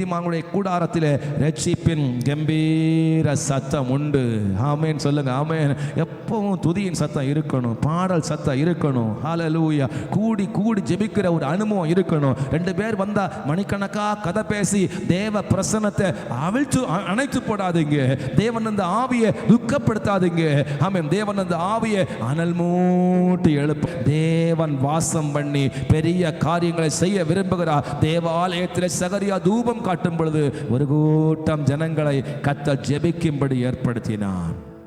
நீதிமானுடைய கூடாரத்திலே ரட்சிப்பின் கம்பீர சத்தம் உண்டு. ஆமேன் சொல்லுங்க ஆமேன். எப்பவும் துதியின் சத்தம் இருக்கணும் பாடல் சத்தம் இருக்கணும். ஹாலலூயா கூடி கூடி ஜெபிக்கிற ஒரு அனுபவம் இருக்கணும். ரெண்டு பேர் வந்தா மணிக்கணக்கா கதை பேசி தேவ பிரசன்னத்தை அவிழ்த்து அ- அணைத்து போடாதீங்க. தேவன் அந்த ஆவியை துக்கப்படுத்தாதீங்க. ஆமாம் தேவன் அந்த ஆவியை அனல் மூட்டி எழுப்பு. தேவன் வாசம் பண்ணி பெரிய காரியங்களை செய்ய விரும்புகிறார். தேவாலயத்தில் சகரியா தூபம் காட்டும் பொழுது ஒரு கூட்டம் ஜனங்களை கத்த ஜெபிக்கும்படி ஏற்படுத்தினான்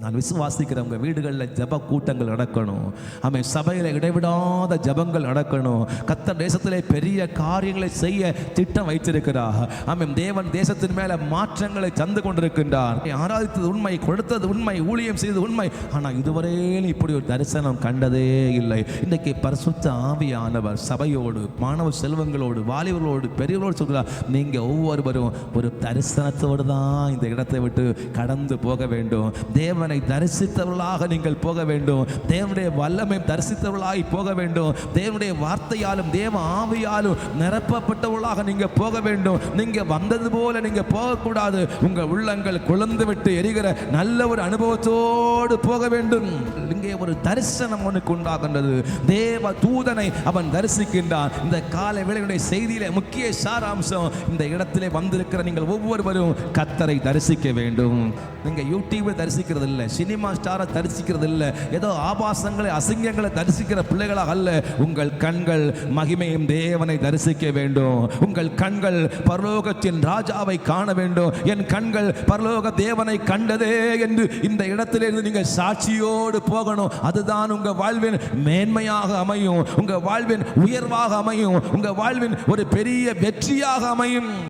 நான் விசுவாசிக்கிறவங்க வீடுகளில் ஜெப கூட்டங்கள் நடக்கணும். ஆமென். சபையில் இடைவிடாத ஜெபங்கள் நடக்கணும். கத்த தேசத்திலே பெரிய காரியங்களை செய்ய திட்டம் வைத்திருக்கிறார். ஆமென். தேவன் தேசத்தின் மேலே மாற்றங்களை தந்து கொண்டிருக்கின்றார். ஆராதித்தது உண்மை கொடுத்தது உண்மை ஊழியம் செய்தது உண்மை. ஆனால் இதுவரையிலும் இப்படி ஒரு தரிசனம் கண்டதே இல்லை. இன்றைக்கு பரிசுத்த ஆவியானவர் சபையோடு மாணவ செல்வங்களோடு வாலிபர்களோடு பெரியவர்களோடு சொல்கிறார் நீங்கள் ஒவ்வொருவரும் ஒரு தரிசனத்தோடு தான் இந்த இடத்தை விட்டு கடந்து போக வேண்டும். தேவன் தரிசித்தவர்களாக நீங்கள் போக வேண்டும். தேவனுடைய வல்லமை தரிசித்தவர்களாய் போக வேண்டும். தேவனுடைய வார்த்தையாலும் தேவ ஆவியாலும் நிரப்பப்பட்டவர்களாக நீங்க போக வேண்டும். நீங்க வந்தது போல நீங்க போகக்கூடாது. உங்கள் உள்ளங்கள் குழந்து விட்டு எரிகிற நல்ல ஒரு அனுபவத்தோடு போக வேண்டும். இங்கே ஒரு தரிசனம் உனக்கு உண்டாகின்றது. தேவ தூதனை அவன் தரிசிக்கின்றான். இந்த கால வேளையுடைய செய்தியிலே முக்கிய சாராம்சம் இந்த இடத்திலே வந்திருக்கிற நீங்கள் ஒவ்வொருவரும் கத்தரை தரிசிக்க வேண்டும். நீங்க யூடியூபை தரிசிக்கிறது இல்லை சினிமா ஸ்டாரை தரிசிக்கிறது இல்லை. ஏதோ ஆபாசங்களை அசிங்கங்களை தரிசிக்கிற பிள்ளைகளாக அல்ல. உங்கள் கண்கள் மகிமையும் தேவனை தரிசிக்க வேண்டும். உங்கள் கண்கள் பரலோகத்தின் ராஜாவை காண வேண்டும். என் கண்கள் பரலோக தேவனை கண்டதே என்று இந்த இடத்திலிருந்து நீங்கள் சாட்சியோடு போகணும். அதுதான் உங்கள் வாழ்வின் மேன்மையாக அமையும். உங்கள் வாழ்வின் உயர்வாக அமையும். உங்கள் வாழ்வின் ஒரு பெரிய வெற்றியாக அமையும்.